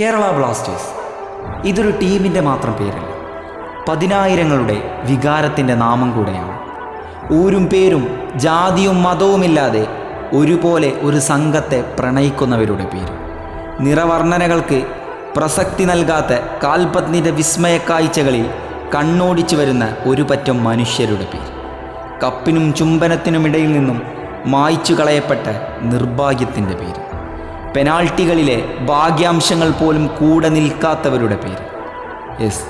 Kerala Blasters. ഇതൊരു ടീമിന്റെ മാത്രം പേരല്ല. പതിനായിരങ്ങളുടെ വികാരത്തിന്റെ നാമം കൂടെയാണ്. ഊരും പേരും ജാതിയും മതവുമില്ലാതെ ഒരുപോലെ ഒരു സംഘത്തെ പ്രണയിക്കുന്നവരുടെ പേര്. നിറവർണനകൾക്ക് പ്രസക്തി നൽകാത്ത കാൽപത്നിന്റെ വിസ്മയ കാഴ്ചകളിൽ കണ്ണോടിച്ചു വരുന്ന ഒരു പറ്റം മനുഷ്യരുടെ പേര്. കപ്പിനും ചുംബനത്തിനുമിടയിൽ നിന്നും മായ്ച്ചു കളയപ്പെട്ട നിർഭാഗ്യത്തിന്റെ പേര്. പെനാൾട്ടികളിലെ ഭാഗ്യാംശങ്ങൾ പോലും കൂടെ നിൽക്കാത്തവരുടെ പേര്. Yes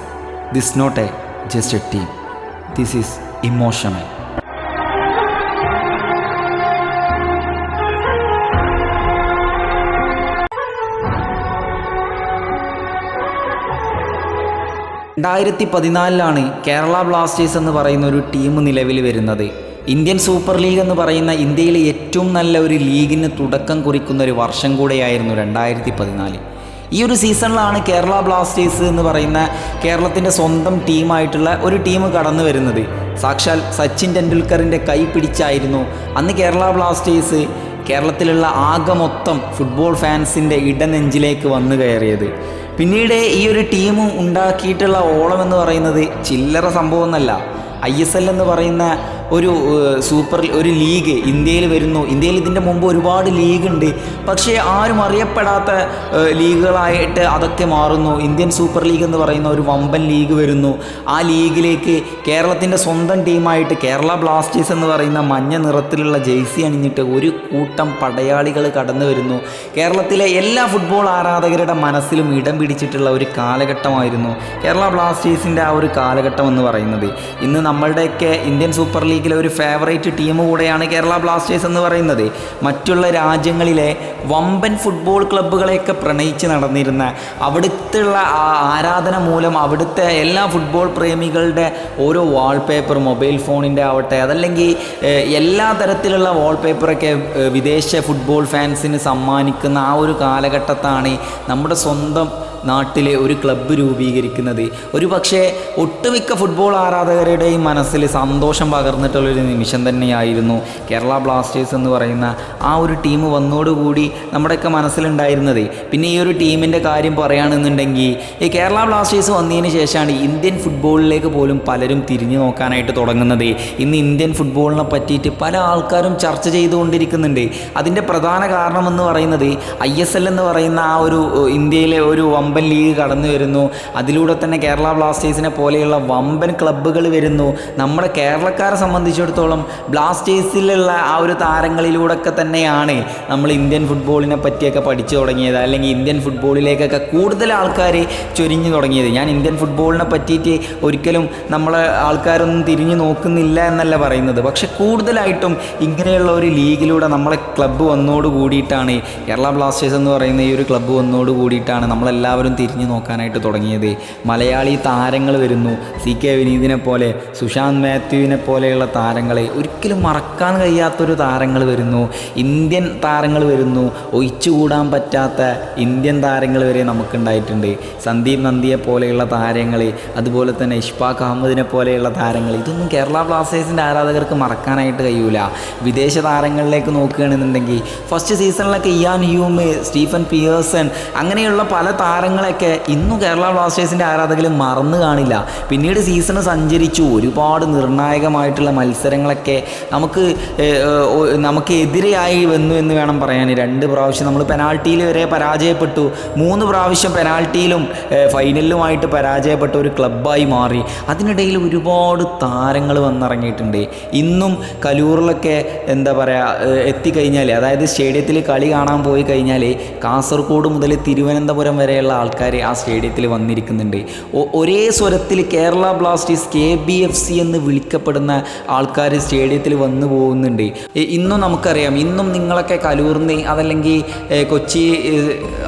this not a just a team this is emotional രണ്ടായിരത്തി പതിനാലിലാണ് കേരള ബ്ലാസ്റ്റേഴ്സ് എന്ന് പറയുന്ന ഒരു ടീം നിലവിൽ വരുന്നത്. ഇന്ത്യൻ സൂപ്പർ ലീഗ് എന്ന് പറയുന്ന ഇന്ത്യയിലെ ഏറ്റവും നല്ല ഒരു ലീഗിന് തുടക്കം കുറിക്കുന്ന ഒരു വർഷം കൂടെയായിരുന്നു രണ്ടായിരത്തി പതിനാല് ഈ ഒരു സീസണിലാണ് കേരള ബ്ലാസ്റ്റേഴ്സ് എന്ന് പറയുന്ന കേരളത്തിന്റെ സ്വന്തം ടീമായിട്ടുള്ള ഒരു ടീം കടന്നു വരുന്നത്. സാക്ഷാൽ സച്ചിൻ ടെണ്ടുൽക്കറിന്റെ കൈ പിടിച്ചായിരുന്നു അന്ന് കേരള ബ്ലാസ്റ്റേഴ്സ് കേരളത്തിലുള്ള ആകെ മൊത്തം ഫുട്ബോൾ ഫാൻസിന്റെ ഇടനെഞ്ചിലേക്ക് വന്നു കയറിയത്. പിന്നീട് ഈ ഒരു ടീം ഉണ്ടാക്കിയിട്ടുള്ള ഓളം എന്ന് പറയുന്നത് ചില്ലറ സംഭവമൊന്നല്ല. ഐ എസ് എൽ എന്ന് പറയുന്ന ഒരു സൂപ്പർ ഒരു ലീഗ് ഇന്ത്യയിൽ വരുന്നു. ഇന്ത്യയിൽ ഇതിന്റെ മുമ്പ് ഒരുപാട് ലീഗ് ഉണ്ട് പക്ഷേ ആരും അറിയപ്പെടാത്ത ലീഗുകളായിട്ട് അതൊക്കെ മാറുന്നു. ഇന്ത്യൻ സൂപ്പർ ലീഗ് എന്ന് പറയുന്ന ഒരു വമ്പൻ ലീഗ് വരുന്നു. ആ ലീഗിലേക്ക് കേരളത്തിന്റെ സ്വന്തം ടീമായിട്ട് കേരള ബ്ലാസ്റ്റേഴ്സ് എന്ന് പറയുന്ന മഞ്ഞ നിറത്തിലുള്ള ജേഴ്സി അണിഞ്ഞിട്ട് ഒരു കൂട്ടം പടയാളികൾ കടന്നു വരുന്നു. കേരളത്തിലെ എല്ലാ ഫുട്ബോൾ ആരാധകരുടെ മനസ്സിലും ഇടം പിടിച്ചിട്ടുള്ള ഒരു കാലഘട്ടമായിരുന്നു കേരള ബ്ലാസ്റ്റേഴ്സിന്റെ ആ ഒരു കാലഘട്ടം എന്ന് പറയുന്നത്. ഇന്ന് നമ്മളുടെയൊക്കെ ഇന്ത്യൻ സൂപ്പർ ലീഗിലെ ഒരു ഫേവറേറ്റ് ടീം കൂടെയാണ് കേരള ബ്ലാസ്റ്റേഴ്സ് എന്ന് പറയുന്നത്. മറ്റുള്ള രാജ്യങ്ങളിലെ വമ്പൻ ഫുട്ബോൾ ക്ലബ്ബുകളെയൊക്കെ പ്രണയിച്ച് നടന്നിരുന്ന അവിടുത്തുള്ള ആ ആരാധന മൂലം അവിടുത്തെ എല്ലാ ഫുട്ബോൾ പ്രേമികളുടെ ഓരോ വാൾപേപ്പർ മൊബൈൽ ഫോണിന്റെ ആവട്ടെ അതല്ലെങ്കിൽ എല്ലാ തരത്തിലുള്ള വാൾപേപ്പറൊക്കെ വിദേശ ഫുട്ബോൾ ഫാൻസിന് സമ്മാനിക്കുന്ന ആ ഒരു കാലഘട്ടത്താണ് നമ്മുടെ സ്വന്തം നാട്ടിലെ ഒരു ക്ലബ്ബ് രൂപീകരിക്കുന്നത്. ഒരു പക്ഷേ ഒട്ടുമിക്ക ഫുട്ബോൾ ആരാധകരുടെയും മനസ്സിൽ സന്തോഷം പകർന്നിട്ടുള്ളൊരു നിമിഷം തന്നെയായിരുന്നു കേരള ബ്ലാസ്റ്റേഴ്സ് എന്ന് പറയുന്ന ആ ഒരു ടീം വന്നോടുകൂടി നമ്മുടെയൊക്കെ മനസ്സിലുണ്ടായിരുന്നത്. പിന്നെ ഈ ഒരു ടീമിന്റെ കാര്യം പറയുകയാണെന്നുണ്ടെങ്കിൽ ഈ കേരള ബ്ലാസ്റ്റേഴ്സ് വന്നതിന് ശേഷമാണ് ഇന്ത്യൻ ഫുട്ബോളിലേക്ക് പോലും പലരും തിരിഞ്ഞു നോക്കാനായിട്ട് തുടങ്ങുന്നത്. ഇന്ന് ഇന്ത്യൻ ഫുട്ബോളിനെ പറ്റിയിട്ട് പല ആൾക്കാരും ചർച്ച ചെയ്തുകൊണ്ടിരിക്കുന്നുണ്ട്. അതിന്റെ പ്രധാന കാരണമെന്ന് പറയുന്നത് ഐ എസ് എൽ എന്ന് പറയുന്ന ആ ഒരു ഇന്ത്യയിലെ ഒരു വമ്പൻ ലീഗ് കടന്നു വരുന്നു. അതിലൂടെ തന്നെ കേരള ബ്ലാസ്റ്റേഴ്സിനെ പോലെയുള്ള വമ്പൻ ക്ലബ്ബുകൾ വരുന്നു. നമ്മുടെ കേരളക്കാരെ സംബന്ധിച്ചിടത്തോളം ബ്ലാസ്റ്റേഴ്സിലുള്ള ആ ഒരു താരങ്ങളിലൂടെയൊക്കെ തന്നെയാണ് നമ്മൾ ഇന്ത്യൻ ഫുട്ബോളിനെ പറ്റിയൊക്കെ പഠിച്ചു തുടങ്ങിയത്. അല്ലെങ്കിൽ ഇന്ത്യൻ ഫുട്ബോളിലേക്കൊക്കെ കൂടുതൽ ആൾക്കാർ ചൊരിഞ്ഞു തുടങ്ങിയത്. ഞാൻ ഇന്ത്യൻ ഫുട്ബോളിനെ പറ്റിയിട്ട് ഒരിക്കലും നമ്മളെ ആൾക്കാരൊന്നും തിരിഞ്ഞു നോക്കുന്നില്ല എന്നല്ല പറയുന്നത്. പക്ഷേ കൂടുതലായിട്ടും ഇങ്ങനെയുള്ള ഒരു ലീഗിലൂടെ നമ്മളെ ക്ലബ്ബ് വന്നോട് കൂടിയിട്ടാണ് കേരള ബ്ലാസ്റ്റേഴ്സ് എന്ന് പറയുന്ന ഈ ഒരു ക്ലബ്ബ് വന്നോട് കൂടിയിട്ടാണ് നമ്മളെല്ലാവരും തിരിഞ്ഞു നോക്കാനായിട്ട് തുടങ്ങിയത്. മലയാളി താരങ്ങൾ വരുന്നു. സി കെ വിനീതിനെ പോലെ സുശാന്ത് മാത്യുവിനെ പോലെയുള്ള താരങ്ങളെ ഒരിക്കലും മറക്കാൻ കഴിയാത്തൊരു താരങ്ങൾ വരുന്നു. ഇന്ത്യൻ താരങ്ങൾ വരുന്നു. ഒഴിച്ചുകൂടാൻ പറ്റാത്ത ഇന്ത്യൻ താരങ്ങൾ വരെ നമുക്കുണ്ടായിട്ടുണ്ട്. സന്ദീപ് നന്ദിയെ പോലെയുള്ള താരങ്ങൾ അതുപോലെ തന്നെ ഇഷ്ഫാഖ് അഹമ്മദിനെ പോലെയുള്ള താരങ്ങൾ ഇതൊന്നും കേരള ബ്ലാസ്റ്റേഴ്സിന്റെ ആരാധകർക്ക് മറക്കാനായിട്ട് കഴിയൂല. വിദേശ താരങ്ങളിലേക്ക് നോക്കുകയാണെന്നുണ്ടെങ്കിൽ ഫസ്റ്റ് സീസണിലൊക്കെ ഇയാൻ ഹ്യൂമ് സ്റ്റീഫൻ പിയേഴ്സൺ അങ്ങനെയുള്ള പല താരങ്ങളെയൊക്കെ ഇന്നും കേരള ബ്ലാസ്റ്റേഴ്സിന്റെ ആരാധകർ മറന്നു കാണില്ല. പിന്നീട് സീസൺ സഞ്ചരിച്ചു. ഒരുപാട് നിർണായകമായിട്ടുള്ള മത്സരങ്ങളൊക്കെ നമുക്ക് നമുക്ക് എതിരെയായി വന്നു എന്ന് വേണം പറയാൻ. രണ്ട് പ്രാവശ്യം നമ്മൾ പെനാൾട്ടിയിൽ വരെ പരാജയപ്പെട്ടു. മൂന്ന് പ്രാവശ്യം പെനാൾട്ടിയിലും ഫൈനലിലുമായിട്ട് പരാജയപ്പെട്ട ഒരു ക്ലബ്ബായി മാറി. അതിനിടയിൽ ഒരുപാട് താരങ്ങൾ വന്നിറങ്ങിയിട്ടുണ്ട്. ഇന്നും കലൂറിലൊക്കെ എന്താ പറയുക എത്തിക്കഴിഞ്ഞാൽ അതായത് സ്റ്റേഡിയത്തിൽ കളി കാണാൻ പോയി കഴിഞ്ഞാൽ കാസർഗോഡ് മുതൽ തിരുവനന്തപുരം വരെയുള്ള ആൾക്കാർ ആ സ്റ്റേഡിയത്തിൽ വന്നിരിക്കുന്നുണ്ട്. ഒരേ സ്വരത്തിൽ Kerala blasters K B F C എന്ന് വിളിക്കപ്പെടുന്ന ആൾക്കാർ സ്റ്റേഡിയത്തിൽ വന്നു പോകുന്നുണ്ട്. ഇന്നും നമുക്കറിയാം. ഇന്നും നിങ്ങളൊക്കെ കലൂർന്ന് അതല്ലെങ്കിൽ കൊച്ചി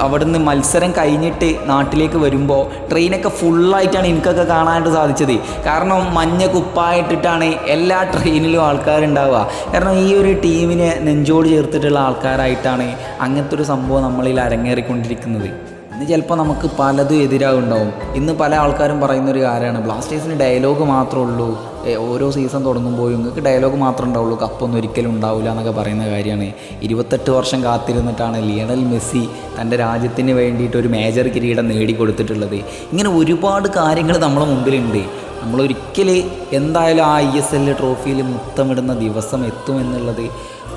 അവിടുന്ന് മത്സരം കഴിഞ്ഞിട്ട് നാട്ടിലേക്ക് വരുമ്പോൾ ട്രെയിനൊക്കെ ഫുള്ളായിട്ടാണ് എനിക്കൊക്കെ കാണാനായിട്ട് സാധിച്ചത്. കാരണം മഞ്ഞ കുപ്പായിട്ടിട്ടാണ് എല്ലാ ട്രെയിനിലും ആൾക്കാരുണ്ടാവുക. കാരണം ഈ ഒരു ടീമിനെ നെഞ്ചോട് ചേർത്തിട്ടുള്ള ആൾക്കാരായിട്ടാണ് അങ്ങനത്തെ ഒരു സംഭവം നമ്മളിൽ അരങ്ങേറിക്കൊണ്ടിരിക്കുന്നത്. ഇന്ന് ചിലപ്പോൾ നമുക്ക് പലതും എതിരാകുണ്ടാവും ഇന്ന് പല ആൾക്കാരും പറയുന്ന ഒരു കാര്യമാണ് ബ്ലാസ്റ്റേഴ്സിന് ഡയലോഗ് മാത്രമേ ഉള്ളൂ. ഓരോ സീസൺ തുടങ്ങുമ്പോഴും നിങ്ങൾക്ക് ഡയലോഗ് മാത്രമേ ഉണ്ടാവുള്ളൂ കപ്പൊന്നും ഒരിക്കലും ഉണ്ടാവില്ല എന്നൊക്കെ പറയുന്ന കാര്യമാണ്. ഇരുപത്തെട്ട് വർഷം കാത്തിരുന്നിട്ടാണ് ലിയണൽ മെസ്സി തന്റെ രാജ്യത്തിന് വേണ്ടിയിട്ട് ഒരു മേജർ കിരീടം നേടിക്കൊടുത്തിട്ടുള്ളത്. ഇങ്ങനെ ഒരുപാട് കാര്യങ്ങൾ നമ്മളെ മുമ്പിലുണ്ട്. നമ്മളൊരിക്കൽ എന്തായാലും ആ ഐ എസ് എൽ ട്രോഫിയിൽ മുത്തമിടുന്ന ദിവസം എത്തുമെന്നുള്ളത്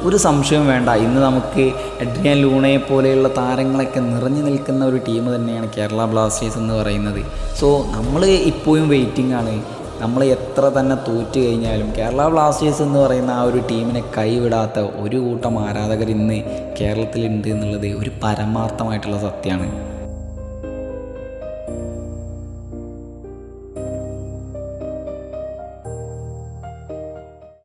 ഒരു സംശയവും വേണ്ട. ഇന്ന് നമുക്ക് എഡ്രിയൻ ലൂണയെ പോലെയുള്ള താരങ്ങളൊക്കെ നിറഞ്ഞു നിൽക്കുന്ന ഒരു ടീം തന്നെയാണ് കേരള ബ്ലാസ്റ്റേഴ്സ് എന്ന് പറയുന്നത്. സോ നമ്മൾ ഇപ്പോഴും വെയിറ്റിംഗ് ആണ്. നമ്മൾ എത്ര തന്നെ തോറ്റു കഴിഞ്ഞാലും കേരള ബ്ലാസ്റ്റേഴ്സ് എന്ന് പറയുന്ന ആ ഒരു ടീമിനെ കൈവിടാത്ത ഒരു കൂട്ടം ആരാധകർ ഇന്ന് കേരളത്തിലുണ്ട് എന്നുള്ളത് ഒരു പരമാർത്ഥമായിട്ടുള്ള സത്യമാണ്.